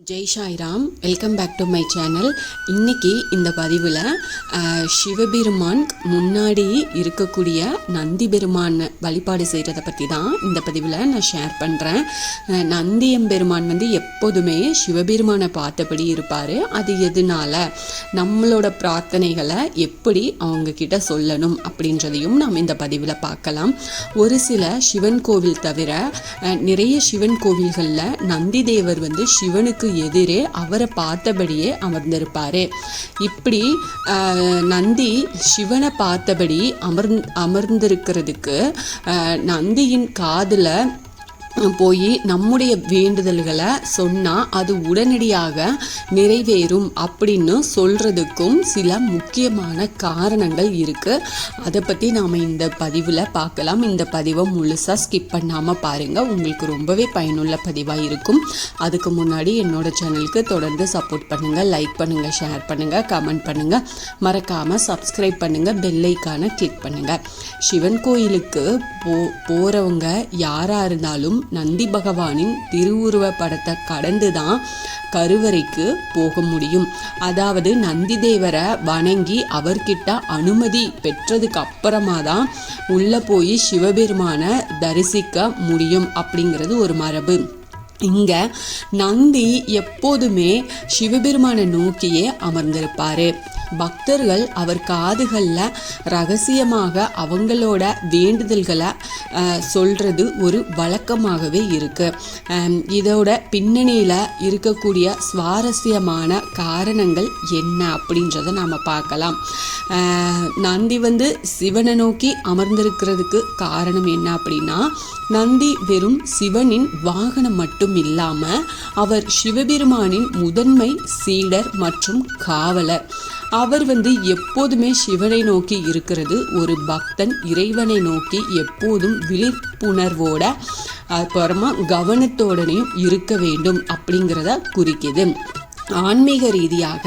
Jai Sairam welcome back to my channel இன்னைக்கு இந்த பதிவில் சிவபெருமான் முன்னாடி இருக்கக்கூடிய நந்தி பெருமான் வழிபாடு செய்கிறத பற்றி தான் இந்த பதிவில் நான் ஷேர் பண்ணுறேன் நந்தியம்பெருமான் வந்து எப்போதுமே சிவபெருமானை பார்த்தபடி இருப்பார். அது எதனால? நம்மளோட பிரார்த்தனைகளை எப்படி அவங்கக்கிட்ட சொல்லணும் அப்படின்றதையும் நாம் இந்த பதிவில் பார்க்கலாம். ஒரு சில சிவன் கோவில் தவிர நிறைய சிவன் கோவில்களில் நந்தி தேவர் வந்து சிவனுக்கு எதிரே அவரை பார்த்தபடியே அமர்ந்திருப்பாரு. இப்படி அஹ், நந்தி சிவனை பார்த்தபடி அமர்ந் அமர்ந்திருக்கிறதுக்கு அஹ், நந்தியின் காதில் போய் நம்முடைய வேண்டுதல்களை சொன்னால் அது உடனடியாக நிறைவேறும் அப்படின்னு சொல்கிறதுக்கும் சில முக்கியமான காரணங்கள் இருக்குது அதை பற்றி நாம் இந்த பதிவில் பார்க்கலாம். இந்த பதிவை முழுசாக ஸ்கிப் பண்ணாமல் பாருங்கள் உங்களுக்கு ரொம்பவே பயனுள்ள பதிவாக இருக்கும். அதுக்கு முன்னாடி என்னோட சேனலுக்கு தொடர்ந்து சப்போர்ட் பண்ணுங்கள் லைக் பண்ணுங்கள் ஷேர் பண்ணுங்கள் கமெண்ட் பண்ணுங்கள் மறக்காமல் சப்ஸ்கிரைப் பண்ணுங்கள் பெல்லைக்கான கிளிக் பண்ணுங்கள் சிவன் கோயிலுக்கு போ போகிறவங்க யாராக இருந்தாலும் நந்தி பகவானின் திருவுருவ படத்தை கடந்து தான் கருவறைக்கு போக முடியும். அதாவது நந்தி தேவரை வணங்கி அவர்கிட்ட அனுமதி பெற்றதுக்கு அப்புறமா தான் உள்ளே போய் சிவபெருமானை தரிசிக்க முடியும் அப்படிங்கிறது ஒரு மரபு. இங்க நந்தி எப்போதுமே சிவபெருமானை நோக்கியே அமர்ந்திருப்பாரு. பக்தர்கள் அவர் காதுகளில் ரகசியமாக அவங்களோட வேண்டுதல்களை அஹ், சொல்றது ஒரு வழக்கமாகவே இருக்கு. இதோட பின்னணியில் இருக்கக்கூடிய சுவாரஸ்யமான காரணங்கள் என்ன அப்படின்றத நாம் பார்க்கலாம். நந்தி வந்து சிவனை நோக்கி அமர்ந்திருக்கிறதுக்கு காரணம் என்ன அப்படின்னா நந்தி வெறும் சிவனின் வாகனம் மட்டும் இல்லாமல் அவர் சிவபெருமானின் முதன்மை சீடர் மற்றும் காவலர். அவர் வந்து எப்போதுமே சிவனை நோக்கி இருக்கிறது. ஒரு பக்தன் இறைவனை நோக்கி எப்போதும் விழிப்புணர்வோட அப்புறமா கவனத்தோடனையும் இருக்க வேண்டும் அப்படிங்கிறத குறிக்குது. ஆன்மீக ரீதியாக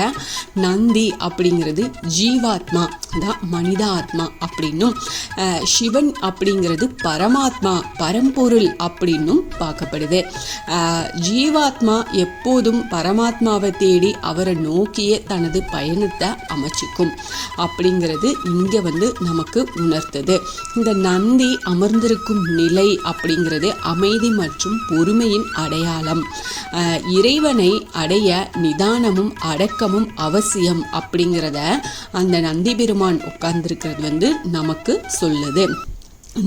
நந்தி அப்படிங்கிறது ஜீவாத்மா தான் மனித ஆத்மா அப்படின்னும் அஹ், சிவன் அப்படிங்கிறது பரமாத்மா பரம்பொருள் அப்படின்னும் பார்க்கப்படுது. ஜீவாத்மா எப்போதும் பரமாத்மாவை தேடி அவரை நோக்கியே தனது பயணத்தை அமைச்சிக்கும் அப்படிங்கிறது இங்கே வந்து நமக்கு உணர்த்தது. இந்த நந்தி அமர்ந்திருக்கும் நிலை அப்படிங்கிறது அமைதி மற்றும் பொறுமையின் அடையாளம். இறைவனை அடைய நிதானமும் அடக்கமும் அவசியம் அப்படிங்கிறத அந்த நந்தி பெருமான் உட்கார்ந்துருக்கிறது வந்து நமக்கு சொல்லுது.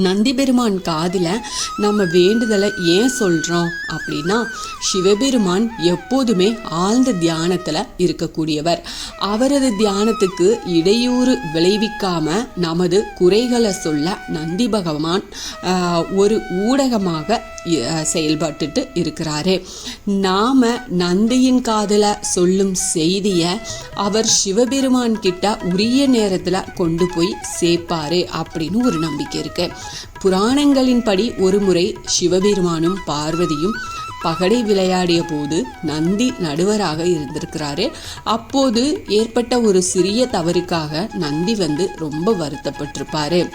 நந்தி பெருமான் காதில் நம்ம வேண்டுதலை ஏன் சொல்கிறோம் அப்படின்னா சிவபெருமான் எப்போதுமே ஆழ்ந்த தியானத்தில் இருக்கக்கூடியவர். அவரது தியானத்துக்கு இடையூறு விளைவிக்காம நமது குறைகளை சொல்ல நந்தி பகவான் ஒரு ஊடகமாக செயல்பட்டுட்டு இருக்கிறாரு. நாம நந்தியின் காதில் சொல்லும் செய்தியை அவர் சிவபெருமான் கிட்ட உரிய நேரத்தில் கொண்டு போய் சேர்ப்பாரு அப்படின்னு ஒரு நம்பிக்கை இருக்குது புராணங்களின்படி ஒருமுறை சிவபெருமானும் பார்வதியும் பகடை விளையாடிய போது நந்தி நடுவராக இருந்திருக்கிறாரு. அப்போது ஏற்பட்ட ஒரு சிறிய தவறுக்காக நந்தி வந்து ரொம்ப வருத்தப்பட்டிருப்பாரு.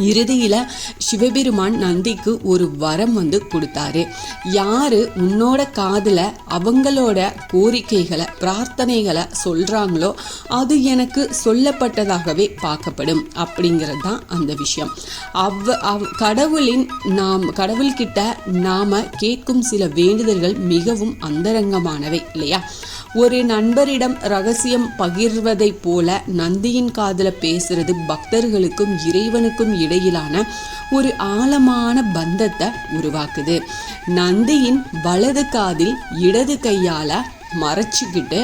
இறுதியில் சிவபெருமான் நந்திக்கு ஒரு வரம் வந்து கொடுத்தாரு. யார் உன்னோட காதில் அவங்களோட கோரிக்கைகளை பிரார்த்தனைகளை சொல்கிறாங்களோ அது எனக்கு சொல்லப்பட்டதாகவே பார்க்கப்படும். அப்படிங்கிறது தான் அந்த விஷயம். அவ் அவ் கடவுளின் நாம் கடவுள்கிட்ட நாம் கேட்கும் சில வேண்டுதல்கள் மிகவும் அந்தரங்கமானவை இல்லையா? ஒரு நண்பரிடம் ரகசியம் பகிர்வதைப் போல நந்தியின் காதில் பேசுறது பக்தர்களுக்கும் இறைவனுக்கும் இடையிலான ஒரு ஆழமான பந்தத்தை உருவாக்குது. நந்தியின் வலது காதில் இடது கையால மறைச்சிக்கிட்டு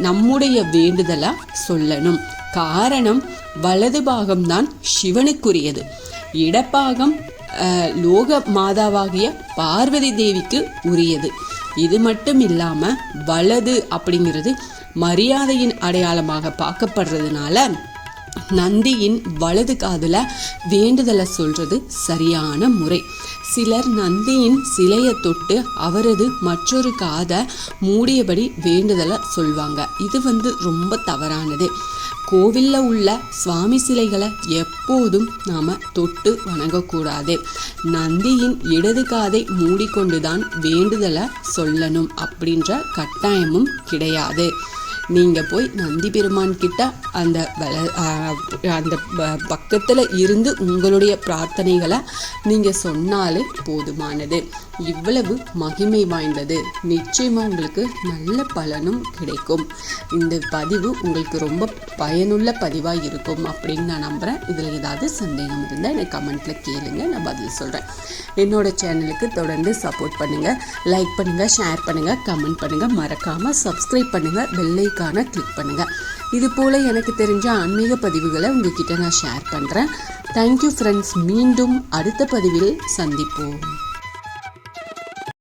நம்முடைய வேண்டுதலை சொல்லணும். காரணம் வலது பாகம்தான் சிவனுக்குரியது. இடப்பாகம் அஹ், லோக மாதாவாகிய பார்வதி தேவிக்கு உரியது. இது மட்டும் இல்லாம வலது அப்படிங்கிறது மரியாதையின் அடையாளமாக பார்க்கப்படுறதுனால நந்தியின் வலது காதுல வேண்டுதலை சொல்றது சரியான முறை. சிலர் நந்தியின் சிலையை தொட்டு அவரது மற்றொரு காதை மூடியபடி வேண்டுதலை சொல்வாங்க. இது வந்து ரொம்ப தவறானது. கோவிலில் உள்ள சுவாமி சிலைகளை எப்போதும் நாம் தொட்டு வணங்கக்கூடாது. நந்தியின் இடது காதை மூடிக்கொண்டுதான் வேண்டுதலை சொல்லணும் அப்படின்ற கட்டாயமும் கிடையாது. நீங்கள் போய் நந்தி பெருமான் கிட்ட அந்த வல அந்த ப- பக்கத்தில் இருந்து உங்களுடைய பிரார்த்தனைகளை நீங்கள் சொன்னாலே போதுமானது. இவ்வளவு மகிமை வாய்ந்தது. நிச்சயமாக உங்களுக்கு நல்ல பலனும் கிடைக்கும். இந்த பதிவு உங்களுக்கு ரொம்ப பயனுள்ள பதிவாக இருக்கும் அப்படின்னு நான் நம்புகிறேன் இதில் ஏதாவது சந்தேகம் இருந்தால் எனக்கு கமெண்ட்டில் கேளுங்க. நான் பதில் சொல்கிறேன் என்னோட சேனலுக்கு தொடர்ந்து சப்போர்ட் பண்ணுங்கள் லைக் பண்ணுங்கள் ஷேர் பண்ணுங்கள் கமெண்ட் பண்ணுங்கள் மறக்காமல் சப்ஸ்கிரைப் பண்ணுங்கள் பெல்லைக்கான கிளிக் பண்ணுங்கள் இது போல் எனக்கு தெரிஞ்ச ஆன்மீக பதிவுகளை உங்ககிட்ட நான் ஷேர் பண்ணுறேன் தேங்க்யூ ஃப்ரெண்ட்ஸ் மீண்டும் அடுத்த பதிவில் சந்திப்போம்.